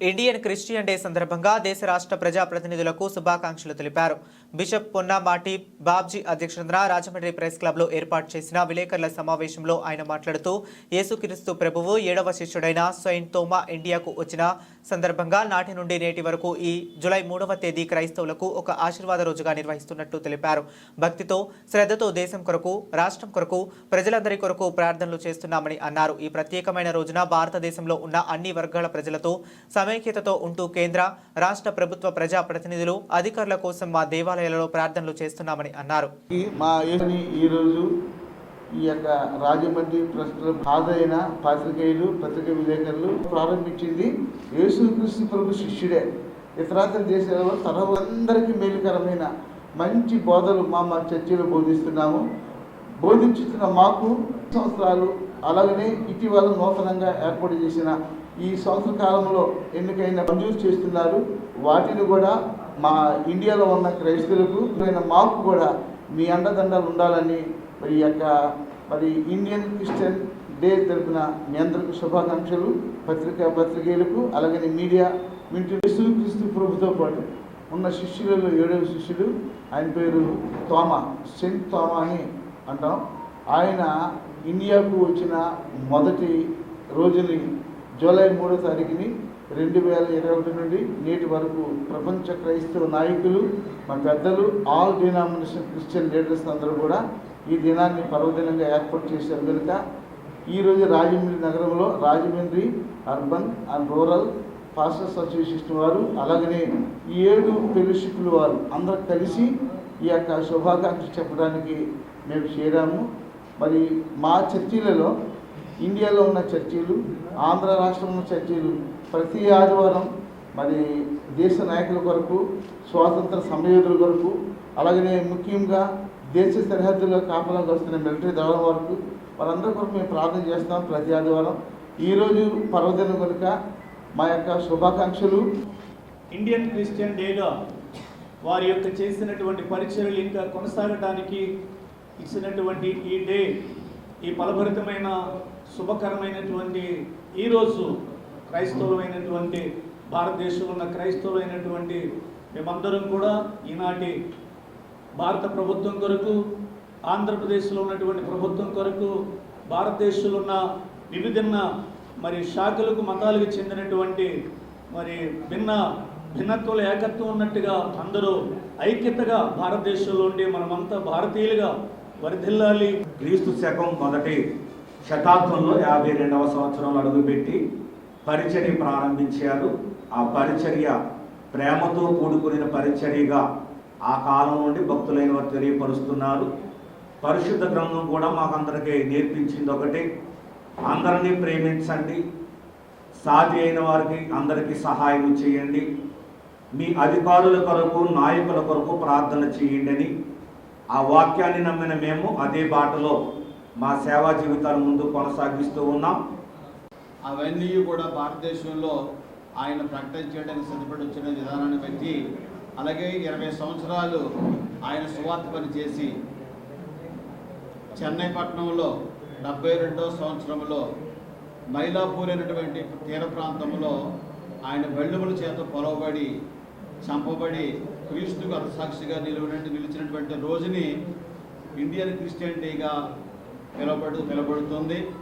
Indian Christian day సందర్భంగా దేశ రాష్ట్ర ప్రజాప్రతినిధులకు శుభాకాంక్షలు తెలిపారు. బిషప్ పొన్నామాటి బాబ్జీ అధ్యక్షతన రాజమండ్రి ప్రెస్ క్లబ్లో ఏర్పాటు చేసిన విలేకరుల సమావేశంలో ఆయన మాట్లాడుతూ యేసుక్రీస్తు ప్రభువు ఏడవ శిష్యుడైన సెయింట్ తోమా ఇండియాకు వచ్చిన సందర్భంగా నాటి నుండి నేటి వరకు ఈ జులై మూడవ తేదీ క్రైస్తవులకు ఒక ఆశీర్వాద రోజుగా నిర్వహిస్తున్నట్టు తెలిపారు. భక్తితో శ్రద్ధతో దేశం కొరకు రాష్ట్రం కొరకు ప్రజలందరి కొరకు ప్రార్థనలు చేస్తున్నామని అన్నారు. ఈ ప్రత్యేకమైన రోజున భారతదేశంలో ఉన్న అన్ని వర్గాల ప్రజలతో సమైక్యతతో ఉంటూ కేంద్ర రాష్ట్ర ప్రభుత్వ ప్రజా ప్రతినిధులు అధికారుల కోసం మా దేవాలయాలలో ప్రార్థనలు చేస్తున్నామని అన్నారు. ఈ మా యేసుని ఈరోజు ఈ యొక్క రాజమండ్రి ప్రస్తుతం హాజరైన పాత్రికేయులు పత్రిక విలేకరులు ప్రారంభించింది. యేసుక్రీస్తు ప్రభు శిష్యుడే. ఇతరాతర దేశాలలో సర్వందరికీ మేలుకరమైన మంచి బోధలు మా మా చర్చిలో బోధిస్తున్నాము. బోధించుతున్న మాకు సంవత్సరాలు అలాగనే ఇటీవల నూతనంగా ఏర్పాటు చేసిన ఈ సంవత్సర కాలంలో ఎన్నికైన మంజూరు చేస్తున్నారు. వాటిని కూడా మా ఇండియాలో ఉన్న క్రైస్తవులకు మాకు కూడా మీ అండదండలు ఉండాలని మరి ఈ యొక్క మరి ఇండియన్ క్రిస్టియన్ డే తరపున మీ అందరికీ శుభాకాంక్షలు పత్రికా పత్రికేయులకు అలాగే మీడియా వింటూ క్రీస్తు ప్రభుతో పాటు ఉన్న శిష్యులలో ఏడవ శిష్యుడు ఆయన పేరు తోమా సెంట్ తోమా అని అంటాం. ఆయన ఇండియాకు వచ్చిన మొదటి రోజుని జూలై మూడో తారీఖుని రెండు వేల ఇరవై ఒకటి నుండి నేటి వరకు ప్రపంచ క్రైస్తవ నాయకులు మా పెద్దలు ఆల్ డినామినేషన్ క్రిస్టియన్ లీడర్స్ అందరూ కూడా ఈ దినాన్ని పర్వదినంగా ఏర్పాటు చేశారు కనుక ఈరోజు రాజమండ్రి నగరంలో Rajahmundry urban and rural pastors association వారు అలాగనే ఈ ఏడు ఫెలోషిప్లు వారు అందరూ కలిసి ఈ యొక్క శుభాకాంక్షలు చెప్పడానికి మేము చేరాము. మరి మా చర్చిలలో ఇండియాలో ఉన్న చర్చీలు ఆంధ్ర రాష్ట్రంలో ఉన్న చర్చీలు ప్రతి ఆదివారం మరి దేశ నాయకుల కొరకు స్వాతంత్ర సమయోధుల కొరకు అలాగనే ముఖ్యంగా దేశ సరిహద్దులో కాపలాగా వస్తున్న మిలిటరీ దళం వరకు వాళ్ళందరి కొరకు మేము ప్రార్థన చేస్తాం ప్రతి ఆదివారం. ఈరోజు పర్వదినం కనుక మా యొక్క శుభాకాంక్షలు. ఇండియన్ క్రిస్టియన్ డేగా వారి యొక్క చేసినటువంటి పరీక్షలు ఇంకా కొనసాగడానికి ఇచ్చినటువంటి ఈ డే ఈ ఫలభరితమైన శుభకరమైనటువంటి ఈరోజు క్రైస్తవులమైనటువంటి భారతదేశంలో ఉన్న క్రైస్తవులైనటువంటి మేమందరం కూడా ఈనాటి భారత ప్రభుత్వం కొరకు ఆంధ్రప్రదేశ్లో ఉన్నటువంటి ప్రభుత్వం కొరకు భారతదేశంలో ఉన్న వివిధ మరి శాఖలకు మతాలకు చెందినటువంటి మరి భిన్న భిన్నత్వాలు ఏకత్వం ఉన్నట్టుగా అందరూ ఐక్యతగా భారతదేశంలో ఉండి మనమంతా భారతీయులుగా వరిధిల్లాలి. క్రీస్తు శకం మొదటి శతాబ్దంలో యాభై రెండవ సంవత్సరంలో అడుగుపెట్టి పరిచర్య ప్రారంభించారు. ఆ పరిచర్య ప్రేమతో కూడుకుని పరిచర్యగా ఆ కాలం నుండి భక్తులైన వారు తెలియపరుస్తున్నారు. పరిశుద్ధ గ్రంథం కూడా మాకందరికీ నేర్పించింది ఒకటి. అందరినీ ప్రేమించండి. సాటి అయిన వారికి అందరికీ సహాయం చేయండి. మీ అధికారుల కొరకు నాయకుల కొరకు ప్రార్థన చేయండి అని ఆ వాక్యాన్ని నమ్మిన మేము అదే బాటలో మా సేవా జీవితాలు ముందు కొనసాగిస్తూ ఉన్నాం. అవన్నీ కూడా భారతదేశంలో ఆయన ప్రకటన చేయడానికి సిద్ధపడి వచ్చిన విధానాన్ని బట్టి అలాగే ఇరవై సంవత్సరాలు ఆయన సువార్త పని చేసి చెన్నై పట్టణంలో డెబ్బై రెండో సంవత్సరంలో మైలాపూర్ అనేటువంటి తీర ప్రాంతంలో ఆయన బెళ్ళుముల చేత పొలవబడి చంపబడి క్రీస్తుకు అర్థసాక్షిగా నిలబడి నిలిచినటువంటి రోజుని ఇండియన్ క్రిస్టియన్ డేగా నిలబడు నిలబడుతుంది.